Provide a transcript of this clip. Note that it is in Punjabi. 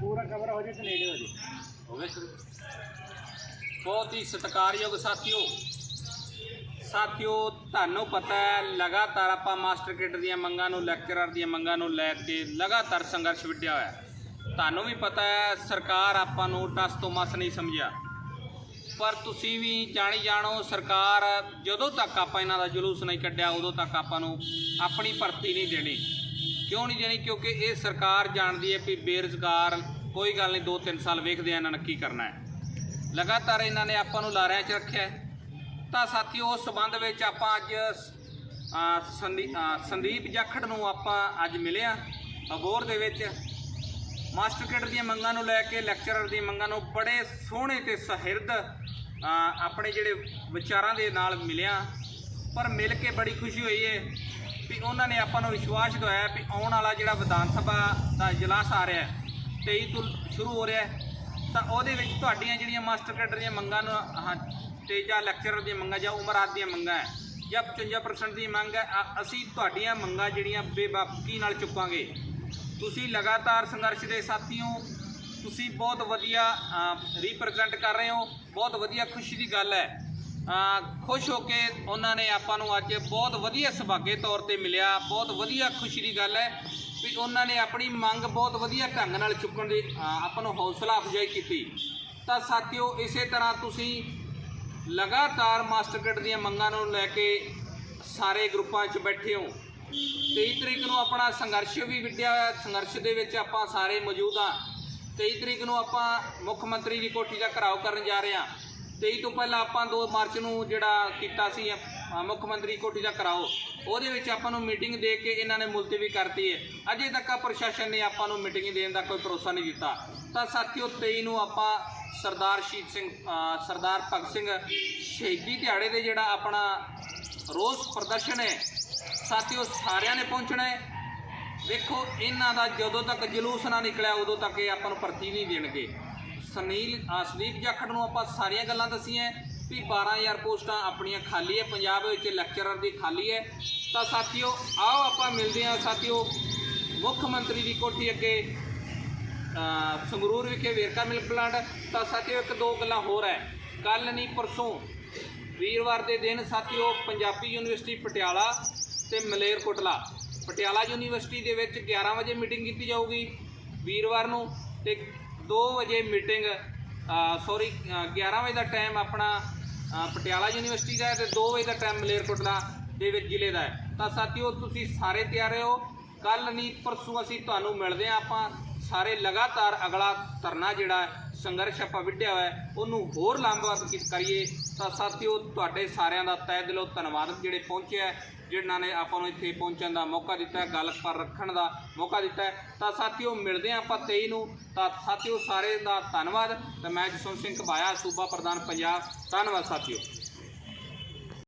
ਪੂਰਾ ਕਵਰ ਹੋ ਜੇ ਤੇ ਨੇੜੇ ਹੋ ਜੇ। ਹੋ ਗਿਆ ਸ਼ੁਰੂ। ਬਹੁਤ ਹੀ ਸਤਿਕਾਰਯੋਗ ਸਾਥੀਓ। ਸਾਥੀਓ, ਤੁਹਾਨੂੰ ਪਤਾ ਹੈ, ਲਗਾਤਾਰ ਆਪਾਂ ਮਾਸਟਰ ਕੇਡਰ ਦੀਆਂ ਮੰਗਾਂ ਨੂੰ, ਲੈਕਚਰਰ ਦੀਆਂ ਮੰਗਾਂ ਨੂੰ ਲੈ ਕੇ ਲਗਾਤਾਰ ਸੰਘਰਸ਼ ਵਿੱਢਿਆ ਹੋਇਆ ਤੁਹਾਨੂੰ ਵੀ ਪਤਾ ਹੈ, ਸਰਕਾਰ ਆਪਾਂ ਨੂੰ ਟਸ ਤੋਂ ਮਸ ਨਹੀਂ ਸਮਝਿਆ। ਪਰ ਤੁਸੀਂ ਵੀ ਜਾਣੀ ਜਾਣੋ, ਸਰਕਾਰ ਜਦੋਂ ਤੱਕ ਆਪਾਂ ਇਹਨਾਂ ਦਾ ਜਲੂਸ ਨਹੀਂ ਕੱਢਿਆ, ਉਦੋਂ ਤੱਕ ਆਪਾਂ ਨੂੰ ਆਪਣੀ ਭਰਤੀ ਨਹੀਂ ਦੇਣੀ। ਕਿਉਂ ਨਹੀਂ ਦੇਣੀ? ਕਿਉਂਕਿ ਇਹ ਸਰਕਾਰ ਜਾਣਦੀ ਹੈ ਵੀ ਬੇਰੁਜ਼ਗਾਰ ਕੋਈ ਗੱਲ ਨਹੀਂ 2-3 ਸਾਲ ਵੇਖਦੇ ਆ ਇਹਨਾਂ ਨੇ ਕੀ ਕਰਨਾ ਹੈ। ਲਗਾਤਾਰ ਇਹਨਾਂ ਨੇ ਆਪਾਂ ਨੂੰ ਲਾਰਿਆਂ 'ਚ ਰੱਖਿਆ ਤਾਂ ਸਾਥੀਓ ਉਸ ਸੰਬੰਧ ਵਿੱਚ ਆਪਾਂ ਅੱਜ ਅ, ਸੰਦੀਪ ਜਾਖੜ ਨੂੰ ਆਪਾਂ ਅੱਜ ਮਿਲੇ ਆ ਅਬੋਰ ਦੇ ਵਿੱਚ। ਮਾਸਟਰ ਕਿਟ ਦੀਆਂ ਮੰਗਾਂ ਨੂੰ ਲੈ ਕੇ ਲੈਕਚਰਰ ਦੀਆਂ ਮੰਗਾਂ ਨੂੰ ਬੜੇ ਸੋਹਣੇ ਤੇ ਸਹਿਰਦ ਆਪਣੇ ਜਿਹੜੇ ਵਿਚਾਰਾਂ ਦੇ ਨਾਲ ਮਿਲਿਆ। ਪਰ ਮਿਲ ਕੇ ਬੜੀ ਖੁਸ਼ੀ ਹੋਈ ਹੈ ਵੀ ਉਹਨਾਂ ਨੇ ਆਪਾਂ ਨੂੰ ਵਿਸ਼ਵਾਸ ਦਿਵਾਇਆ ਵੀ ਆਉਣ ਵਾਲਾ ਜਿਹੜਾ ਵਿਧਾਨ ਸਭਾ ਦਾ ਇਜਲਾਸ ਆ ਰਿਹਾ ਹੈ 23 ਤੋਂ ਸ਼ੁਰੂ ਹੋ ਰਿਹਾ ਹੈ, ਤਾਂ ਉਹਦੇ ਵਿੱਚ ਤੁਹਾਡੀਆਂ ਜਿਹੜੀਆਂ ਮਾਸਟਰ ਕੈਡਰ ਦੀਆਂ ਮੰਗਾਂ ਨੂੰ, ਹਾਂ, ਤੇ ਜਾਂ ਲੈਕਚਰਰ ਦੀਆਂ ਮੰਗਾਂ ਜਾਂ ਉਮਰ ਉਮਰਾਦ ਦੀਆਂ ਮੰਗਾਂ ਹੈ, ਜਾਂ 55% ਦੀ ਮੰਗ ਹੈ ਅਸੀਂ ਤੁਹਾਡੀਆਂ ਮੰਗਾਂ ਜਿਹੜੀਆਂ ਬੇਬਾਕੀ ਨਾਲ ਚੁੱਕਾਂਗੇ। ਤੁਸੀਂ ਲਗਾਤਾਰ ਸੰਘਰਸ਼ ਦੇ ਸਾਥੀਓ, ਤੁਸੀਂ ਬਹੁਤ ਵਧੀਆ ਰਿਪਰੈਜ਼ੈਂਟ ਕਰ ਰਹੇ ਹੋ, ਬਹੁਤ ਵਧੀਆ ਖੁਸ਼ੀ ਦੀ ਗੱਲ ਹੈ। ਖੁਸ਼ ਹੋ ਕੇ ਉਹਨਾਂ ਨੇ ਆਪਾਂ ਨੂੰ ਅੱਜ ਬਹੁਤ ਵਧੀਆ ਸੁਭਾਗੇ ਤੌਰ ਤੇ ਮਿਲਿਆ, ਬਹੁਤ ਵਧੀਆ ਖੁਸ਼ੀ ਦੀ ਗੱਲ ਹੈ ਵੀ ਉਹਨਾਂ ਨੇ ਆਪਣੀ ਮੰਗ ਬਹੁਤ ਵਧੀਆ ਢੰਗ ਨਾਲ ਚੁੱਕਣ ਦੀ ਆਪਾਂ ਨੂੰ ਹੌਸਲਾ ਅਫਜ਼ਾਈ ਕੀਤੀ। ਤਾਂ ਸਾਥੀਓ, ਇਸੇ ਤਰ੍ਹਾਂ ਤੁਸੀਂ ਲਗਾਤਾਰ ਮਾਸਟਰ ਕਿਟ ਦੀਆਂ ਮੰਗਾਂ ਨੂੰ ਲੈ ਕੇ ਸਾਰੇ ਗਰੁੱਪਾਂ 'ਚ ਬੈਠੇ ਹੋ। 23 ਤਰੀਕ ਨੂੰ ਆਪਣਾ ਸੰਘਰਸ਼ ਵੀ ਵਿੱਢਿਆ ਹੋਇਆ, ਸੰਘਰਸ਼ ਦੇ ਵਿੱਚ ਆਪਾਂ ਸਾਰੇ ਮੌਜੂਦ ਹਾਂ। 23 ਤਰੀਕ ਨੂੰ ਆਪਾਂ ਮੁੱਖ ਮੰਤਰੀ ਦੀ ਕੋਠੀ ਦਾ ਘਰਾਓ ਕਰਨ ਜਾ ਰਹੇ ਹਾਂ। 23 ਤੋਂ ਪਹਿਲਾਂ ਆਪਾਂ 2 ਮਾਰਚ ਨੂੰ ਜਿਹੜਾ ਕੀਤਾ ਸੀ ਮੁੱਖ ਮੰਤਰੀ ਕੋਟੀ ਦਾ ਕਰਾਓ, ਉਹਦੇ ਵਿੱਚ ਆਪਾਂ ਨੂੰ ਮੀਟਿੰਗ ਦੇ ਕੇ ਇਹਨਾਂ ਨੇ ਮੁਲਤਵੀ ਕਰਤੀ ਹੈ। ਅਜੇ ਤੱਕ ਪ੍ਰਸ਼ਾਸਨ ਨੇ ਆਪਾਂ ਨੂੰ ਮੀਟਿੰਗ ਦੇਣ ਦਾ ਕੋਈ ਭਰੋਸਾ ਨਹੀਂ ਦਿੱਤਾ। ਤਾਂ ਸਾਥੀਓ 23 ਨੂੰ ਆਪਾਂ ਸਰਦਾਰ ਸ਼ਹੀਦ ਸਿੰਘ ਸਰਦਾਰ ਭਗਤ ਸਿੰਘ ਸ਼ਹੀਦੀ ਦਿਹਾੜੇ ਦੇ ਜਿਹੜਾ ਆਪਣਾ ਰੋਸ ਪ੍ਰਦਰਸ਼ਨ ਹੈ, ਸਾਥੀਓ ਸਾਰਿਆਂ ਨੇ ਪਹੁੰਚਣਾ ਹੈ। ਵੇਖੋ, ਇਹਨਾਂ ਦਾ ਜਦੋਂ ਤੱਕ ਜਲੂਸ ਨਾ ਨਿਕਲਿਆ, ਉਦੋਂ ਤੱਕ ਇਹ ਆਪਾਂ ਨੂੰ ਭਰਤੀ ਨਹੀਂ ਦੇਣਗੇ। ਸੁਨੀਲ ਅ, ਜਾਖੜ ਨੂੰ ਆਪਾਂ ਸਾਰੀਆਂ ਗੱਲਾਂ ਦੱਸੀਆਂ ਵੀ 12000 ਪੋਸਟਾਂ ਆਪਣੀਆਂ ਖਾਲੀ ਹੈ ਪੰਜਾਬ ਵਿੱਚ ਲੈਕਚਰਰ ਦੀ ਖਾਲੀ ਹੈ। ਤਾਂ ਸਾਥੀਓ ਆਓ ਆਪਾਂ ਮਿਲਦੇ ਹਾਂ ਸਾਥੀਓ ਮੁੱਖ ਮੰਤਰੀ ਦੀ ਕੋਠੀ ਅੱਗੇ ਸੰਗਰੂਰ ਵਿਖੇ ਵੇਰਕਾ ਮਿਲਕ ਪਲਾਂਟ। ਤਾਂ ਸਾਥੀਓ ਇੱਕ ਦੋ ਗੱਲਾਂ ਹੋਰ ਹੈ। ਕੱਲ ਨਹੀਂ ਪਰਸੋਂ ਵੀਰਵਾਰ ਦੇ ਦਿਨ ਸਾਥੀਓ ਪੰਜਾਬੀ ਯੂਨੀਵਰਸਿਟੀ ਪਟਿਆਲਾ ਤੇ ਮਲੇਰਕੋਟਲਾ। ਪਟਿਆਲਾ ਯੂਨੀਵਰਸਿਟੀ ਦੇ ਵਿੱਚ 11 ਵਜੇ ਮੀਟਿੰਗ ਕੀਤੀ ਜਾਊਗੀ ਵੀਰਵਾਰ ਨੂੰ ਤੇ 2 ਵਜੇ ਮੀਟਿੰਗ ਸੌਰੀ 11 ਵਜੇ ਦਾ ਟਾਈਮ ਆਪਣਾ ਪਟਿਆਲਾ ਯੂਨੀਵਰਸਿਟੀ ਦਾ ਹੈ ਤੇ 2 ਵਜੇ ਦਾ ਟਾਈਮ ਮਲੇਰਕੋਟਲਾ ਦੇ ਵਿੱਚ ਜ਼ਿਲ੍ਹੇ ਦਾ ਹੈ। ਤਾਂ ਸਾਥੀਓ, ਤੁਸੀਂ ਸਾਰੇ ਤਿਆਰ ਹੋ ਕੱਲ ਨਹੀਂ, ਪਰਸੋਂ ਅਸੀਂ ਤੁਹਾਨੂੰ ਮਿਲਦੇ ਹਾਂ ਆਪਾਂ। ਸਾਰੇ ਲਗਾਤਾਰ ਅਗਲਾ ਧਰਨਾ ਜਿਹੜਾ ਸੰਘਰਸ਼ ਆਪਾਂ ਵਿੱਢਿਆ ਹੋਇਆ ਉਹਨੂੰ ਹੋਰ ਲੰਬਵਤ ਕਰੀਏ? ਤਾਂ ਸਾਥੀਓ, ਤੁਹਾਡੇ ਸਾਰਿਆਂ ਦਾ ਤਹਿ ਦਿਲੋਂ ਧੰਨਵਾਦ ਜਿਹੜੇ ਪਹੁੰਚੇ ਹੈ, ਜਿਨ੍ਹਾਂ ਨੇ ਆਪਾਂ ਨੂੰ ਇੱਥੇ ਪਹੁੰਚਣ ਦਾ ਮੌਕਾ ਦਿੱਤਾ ਗੱਲ ਪਰ ਰੱਖਣ ਦਾ ਮੌਕਾ ਦਿੱਤਾ ਤਾਂ ਸਾਥੀਓ, ਮਿਲਦੇ ਹਾਂ ਆਪਾਂ 23 ਨੂੰ। ਤਾਂ ਸਾਥੀਓ ਸਾਰੇ ਦਾ ਧੰਨਵਾਦ। ਤੇ ਮੈਂ ਜਸਵੰਤ ਸਿੰਘ ਘਬਾਇਆ, ਸੂਬਾ ਪ੍ਰਧਾਨ ਪੰਜਾਬ। ਧੰਨਵਾਦ, ਸਾਥੀਓ।